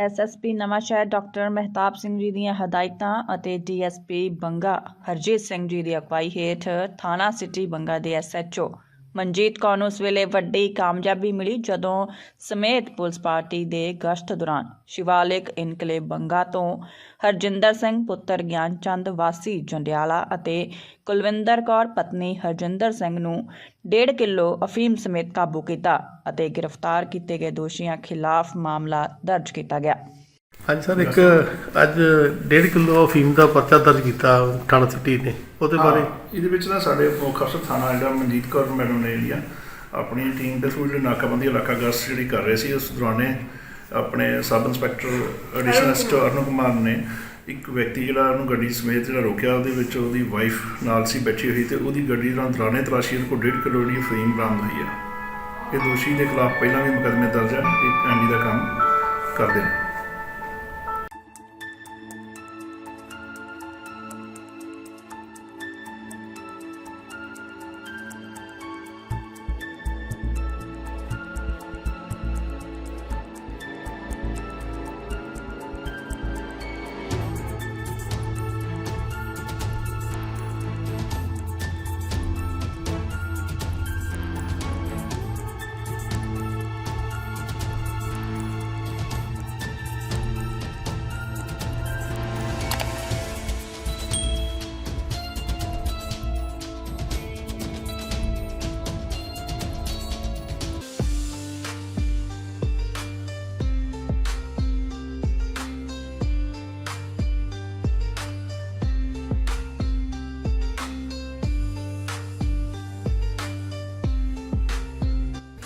SSP Nawanshahr doctor Mehtab Singh ji ਦੀਆਂ ਹਦਾਇਤਾਂ ਅਤੇ ਡੀਐਸਪੀ ਬੰਗਾ ਹਰਜੀਤ ਸਿੰਘ ਜੀ ਦੀ ਅਗਵਾਈ ਹੇਠ ਥਾਣਾ ਸਿਟੀ ਬੰਗਾ ਦੇ ਐਸਐਚਓ ਮਨਜੀਤ ਕੌਰ ਨੂੰ ਉਸ ਵੇਲੇ ਵੱਡੀ ਕਾਮਯਾਬੀ ਮਿਲੀ ਜਦੋਂ ਸਮੇਤ ਪੁਲਿਸ ਪਾਰਟੀ ਦੇ ਗਸ਼ਤ ਦੌਰਾਨ ਸ਼ਿਵਾਲਿਕ ਇਨਕਲੇਵ ਬੰਗਾ ਤੋਂ ਹਰਜਿੰਦਰ ਸਿੰਘ, ਪੁੱਤਰ ਗਿਆਨ ਚੰਦ ਵਾਸੀ ਜੰਡਿਆਲਾ ਅਤੇ ਕੁਲਵਿੰਦਰ ਕੌਰ, ਪਤਨੀ ਹਰਜਿੰਦਰ ਸਿੰਘ ਨੂੰ 1.5 ਕਿਲੋ ਅਫੀਮ ਸਮੇਤ ਕਾਬੂ ਕੀਤਾ ਅਤੇ ਗ੍ਰਿਫਤਾਰ ਕੀਤੇ ਗਏ ਦੋਸ਼ੀਆਂ ਖਿਲਾਫ ਮਾਮਲਾ ਦਰਜ ਕੀਤਾ ਗਿਆ। ਹਾਂਜੀ ਸਰ ਇੱਕ ਅੱਜ 1.5 ਕਿਲੋ ਅਫੀਮ ਦਾ ਪਰਚਾ ਦਰਜ ਕੀਤਾ ਥਾਣਾ ਸਿਟੀ ਨੇ। ਉਹਦੇ ਬਾਰੇ? ਹਾਂ, ਇਹਦੇ ਵਿੱਚ ਨਾ ਸਾਡੇ ਮੁੱਖ ਅਫਸਰ ਥਾਣਾ ਜਿਹੜਾ ਮਨਜੀਤ ਕੌਰ ਮੈਡਮ ਨੇ ਜਿਹੜੀ ਆ ਆਪਣੀ ਟੀਮ ਦੇ ਥਰੂ ਜਿਹੜੀ ਨਾਕਾਬੰਦੀ ਇਲਾਕਾ ਗਸ਼ਤ ਜਿਹੜੀ ਕਰ ਰਹੇ ਸੀ ਉਸ ਦੌਰਾਨੇ ਆਪਣੇ ਸਬ ਇੰਸਪੈਕਟਰ ਐਡੀਸ਼ਨਲ ਸਟਰ ਅਰੁਣ ਕੁਮਾਰ ਨੇ ਇੱਕ ਵਿਅਕਤੀ ਜਿਹੜਾ ਉਹਨੂੰ ਗੱਡੀ ਸਮੇਤ ਜਿਹੜਾ ਰੋਕਿਆ ਉਹਦੇ ਵਿੱਚ ਉਹਦੀ ਵਾਈਫ ਨਾਲ ਸੀ ਬੈਠੀ ਹੋਈ ਤੇ ਉਹਦੀ ਗੱਡੀ ਦਾ ਦੌਰਾਨੇ ਤਲਾਸ਼ੀ ਉਹਦੇ ਕੋਲ 1.5 ਕਿਲੋ ਜਿਹੜੀ ਫੀਮ ਬਰਾਮਦ ਹੋਈ ਆ। ਇਹ ਦੋਸ਼ੀ ਦੇ ਖਿਲਾਫ ਪਹਿਲਾਂ ਵੀ ਮੁਕੱਦਮੇ ਦਰਜ ਆ ਇਹ ਐਂਡੀ ਦਾ ਕੰਮ ਕਰਦੇ ਨੇ।